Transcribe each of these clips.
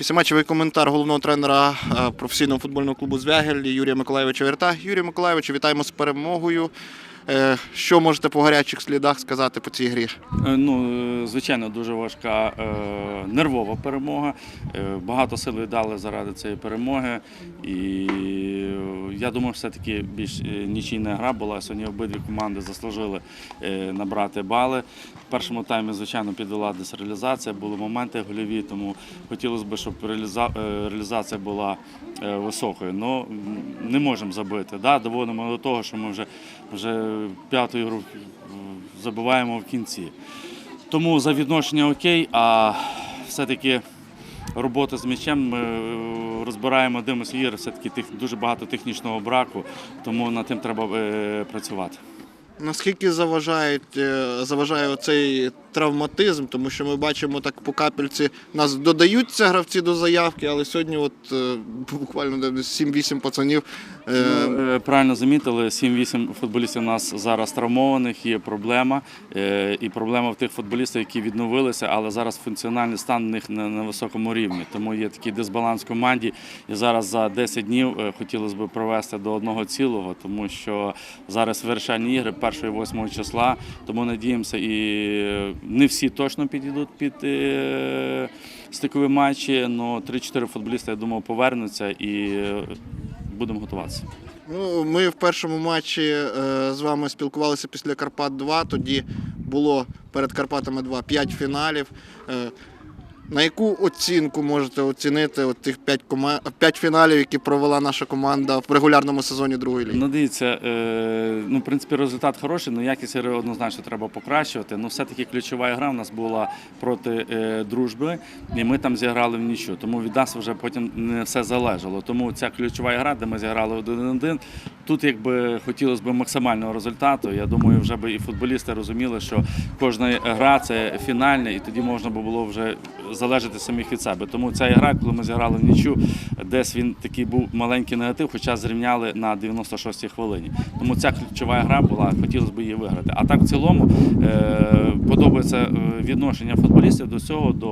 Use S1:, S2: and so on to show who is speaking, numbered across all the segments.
S1: Після коментар головного тренера е, професійного футбольного клубу Звягель Юрія Миколаєвича Верта. Юрій Миколаєвич, вітаємо з перемогою. Е, Що можете по гарячих слідах сказати по цій грі?
S2: Е, Ну, звичайно, дуже важка е, нервова перемога. Е, багато сил віддали заради цієї перемоги. І я думаю, все-таки більш е, нічийна гра була. Сьогодні обидві команди заслужили набрати бали. В першому таймі, звичайно, підвела десреалізація, були моменти гольові, тому хотілося б, щоб реалізація була високою. Ну, не можемо забити. Да? Доводимо до того, що ми вже, вже п'яту ігру е, забиваємо в кінці. Тому за відношення окей, а все-таки робота з м'ячем ми е, розбираємо, дивимося ігри, все-таки дуже багато технічного браку, тому над тим треба е, працювати.
S1: Наскільки е, заважає оцей травматизм, тому що ми бачимо так по капельці, нас додаються гравці до заявки, але сьогодні от е, буквально десь 7-8 пацанів. е,
S2: Е, Правильно замітили, 7-8 футболістів у нас зараз травмованих, є проблема. І проблема в тих футболістів, які відновилися, але зараз функціональний стан у них на, на високому рівні. Тому є такий дисбаланс в команді. І зараз за 10 днів хотілося б провести до одного цілого, тому що зараз вирішальні ігри 1-8 числа. Тому надіємося, і не всі точно підійдуть під е, стикові матчі. але 3-4 футболісти, я думаю, повернуться і е, будемо готуватися.
S1: Ну, ми в першому матчі е, з вами спілкувалися після Карпат 2. Тоді було перед Карпатами 2 5 фіналів. На яку оцінку можете оцінити от тих 5, кома... 5 фіналів, які провела наша команда в регулярному сезоні другої ліги?
S2: Ну, дивіться, е, ну, в принципі, результат хороший, але якість гри однозначно треба покращувати. Ну, все-таки ключова гра в нас була проти е, дружби, і ми там зіграли в нічу. Тому від нас вже потім не все залежало. Тому ця ключова гра, де ми зіграли 1-1, тут якби хотілося б максимального результату. Я думаю, вже би і футболісти розуміли, що кожна гра це фінальна, і тоді можна було вже залежати самих від себе. Тому ця гра, коли ми зіграли в нічу, десь він такий був маленький негатив, хоча зрівняли на 96-й хвилині. Тому ця ключова гра була, хотілося б її виграти. А так в цілому е, подобається е, відношення футболістів до цього, до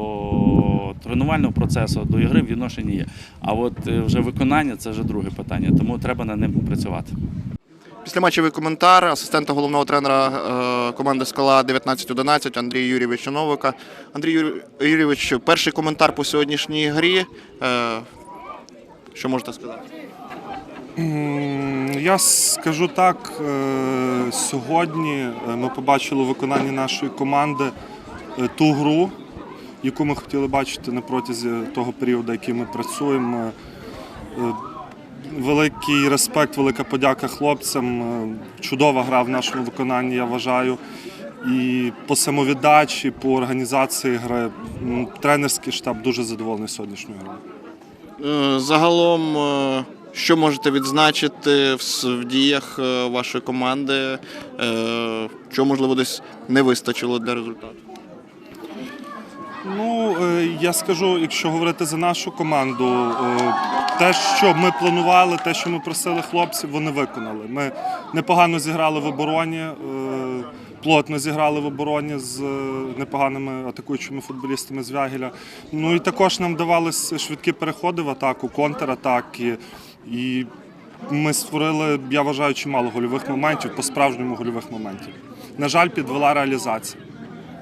S2: тренувального процесу, до ігри відношення є. А от е, вже виконання це вже друге питання, тому треба над ним працювати.
S1: Післяматчевий коментар асистента головного тренера е, команди Скала 19-11 Андрія Юрійовича Новика. Андрій Юрій- Юрійович, перший коментар по сьогоднішній грі. Е, Що можете сказати?
S3: Я скажу так, е, сьогодні ми побачили у виконанні нашої команди ту гру, яку ми хотіли бачити на протязі того періоду, який ми працюємо. Великий респект, велика подяка хлопцям. Е, Чудова гра в нашому виконанні, я вважаю. І по самовіддачі, по організації гри. Тренерський штаб дуже задоволений сьогоднішньою грою.
S1: Е, Загалом, е, що можете відзначити в діях вашої команди? Що, можливо, десь не вистачило для результату?
S3: Ну, я скажу, якщо говорити за нашу команду, те, що ми планували, те, що ми просили хлопців, вони виконали. Ми непогано зіграли в обороні, е, плотно зіграли в обороні з е, непоганими атакуючими футболістами з Вягеля. Ну і також нам давалися швидкі переходи в атаку, контратаки. І ми створили, я вважаю, чимало гольових моментів, по-справжньому гольових моментів. На жаль, підвела реалізація.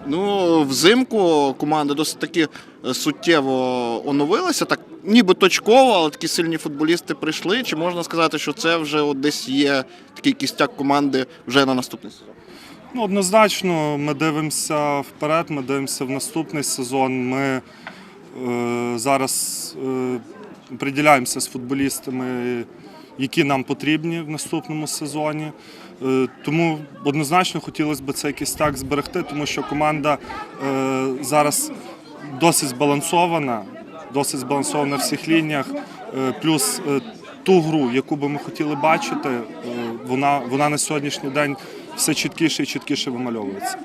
S1: Ну, взимку команда досить таки е, суттєво оновилася, так ніби точково, але такі сильні футболісти прийшли. Чи можна сказати, що це вже от десь є такий кістяк команди вже на наступний сезон?
S3: Ну, однозначно, ми дивимося вперед, ми дивимося в наступний сезон. Ми е, зараз е, приділяємося з футболістами, які нам потрібні в наступному сезоні. Е, тому однозначно хотілося б цей кістяк зберегти, тому що команда е, зараз досить збалансована, досить збалансована в всіх лініях. Е, плюс е, ту гру, яку би ми хотіли бачити, е, вона, вона на сьогоднішній день все чіткіше і чіткіше вимальовується.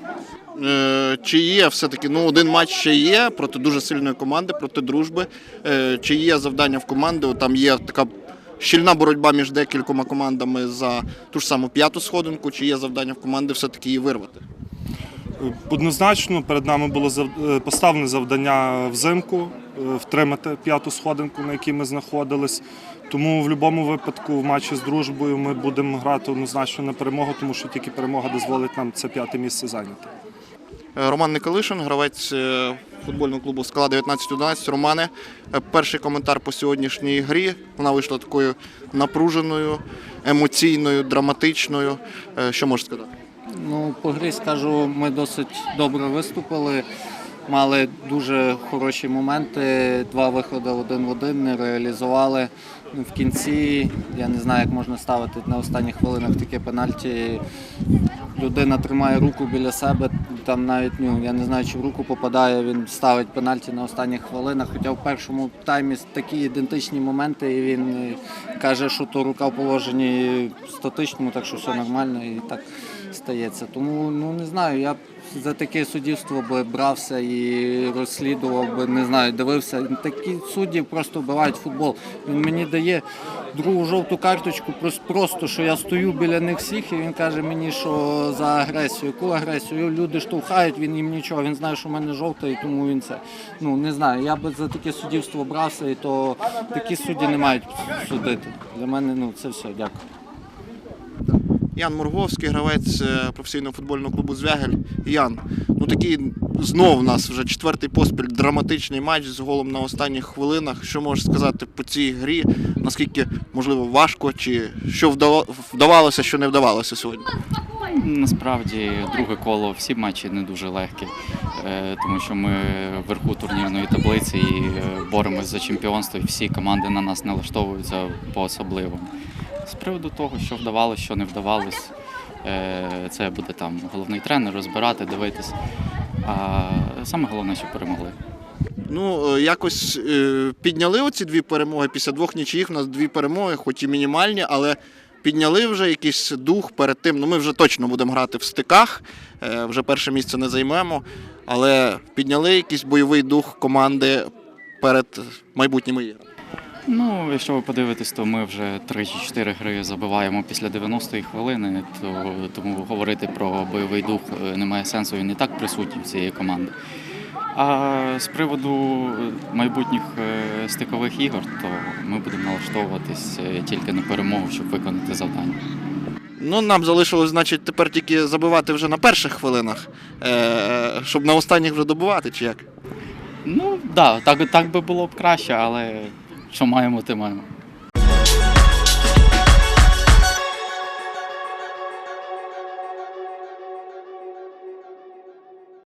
S1: Чи є все-таки ну, один матч ще є проти дуже сильної команди, проти дружби? Чи є завдання в команди? Там є така щільна боротьба між декількома командами за ту ж саму п'яту сходинку, чи є завдання в команди все-таки її вирвати?
S3: Однозначно перед нами було поставлене завдання взимку втримати п'яту сходинку, на якій ми знаходились. Тому в будь-якому випадку в матчі з дружбою ми будемо грати однозначно на перемогу, тому що тільки перемога дозволить нам це п'яте місце зайняти.
S1: Е, Роман Николишин, гравець е, футбольного клубу Скала 1911. Романе, е, перший коментар по сьогоднішній грі. Вона вийшла такою напруженою, емоційною, драматичною. Е, Що можеш сказати?
S4: Ну, по грі скажу, ми досить добре виступили. Мали дуже хороші моменти. Два виходи один в один не реалізували. Ну, В кінці я не знаю, як можна ставити на останніх хвилинах таке пенальті. Людина тримає руку біля себе. Там навіть ну я не знаю, чи в руку попадає. Він ставить пенальті на останніх хвилинах. Хоча в першому таймі такі ідентичні моменти, і він е, каже, що то рука в положенні статичному, так що все нормально і так стається. Тому ну не знаю, я б за таке суддівство би брався і розслідував би, не знаю, дивився. Такі судді просто вбивають футбол. Він мені дає другу жовту карточку, прос- просто що я стою біля них всіх, і він каже мені, що за агресію. Яку агресію? Люди штовхають, він їм нічого. Він знає, що в мене жовта, і тому він це. Ну не знаю. Я би за таке суддівство брався, і то такі судді не мають судити. Для мене ну це все. Дякую.
S1: Ян Мурговський, гравець е, професійного футбольного клубу Звягель. Ян, ну такий знов у нас вже четвертий поспіль драматичний матч з голом на останніх хвилинах. Що можеш сказати по цій грі? Наскільки можливо важко, чи що вдава- вдавалося, що не вдавалося сьогодні?
S5: Насправді друге коло всі матчі не дуже легкі, е, тому що ми вверху турнірної таблиці і е, боремось за чемпіонство, і всі команди на нас налаштовуються по-особливому. З приводу того, що вдавалося, що не вдавалось, е, це буде там головний тренер розбирати, дивитись. А саме головне, що перемогли.
S1: Ну, е, якось е, підняли оці дві перемоги після двох нічиїх. У нас дві перемоги, хоч і мінімальні, але підняли вже якийсь дух перед тим. Ну, ми вже точно будемо грати в стиках, вже перше місце не займемо, але підняли якийсь бойовий дух команди перед майбутніми іграми.
S5: Ну, якщо ви подивитесь, то ми вже 3-4 гри забиваємо після 90-ї хвилини, то тому говорити про бойовий дух е, немає сенсу, він і так присутній в цієї команди. А з приводу майбутніх е, стикових ігор, то ми будемо налаштовуватись е, тільки на перемогу, щоб виконати завдання.
S1: Ну, нам залишилось, значить, тепер тільки забивати вже на перших хвилинах, щоб на останніх вже добувати, чи як?
S5: Ну, да, так, так би було б краще, але що маємо, те маємо.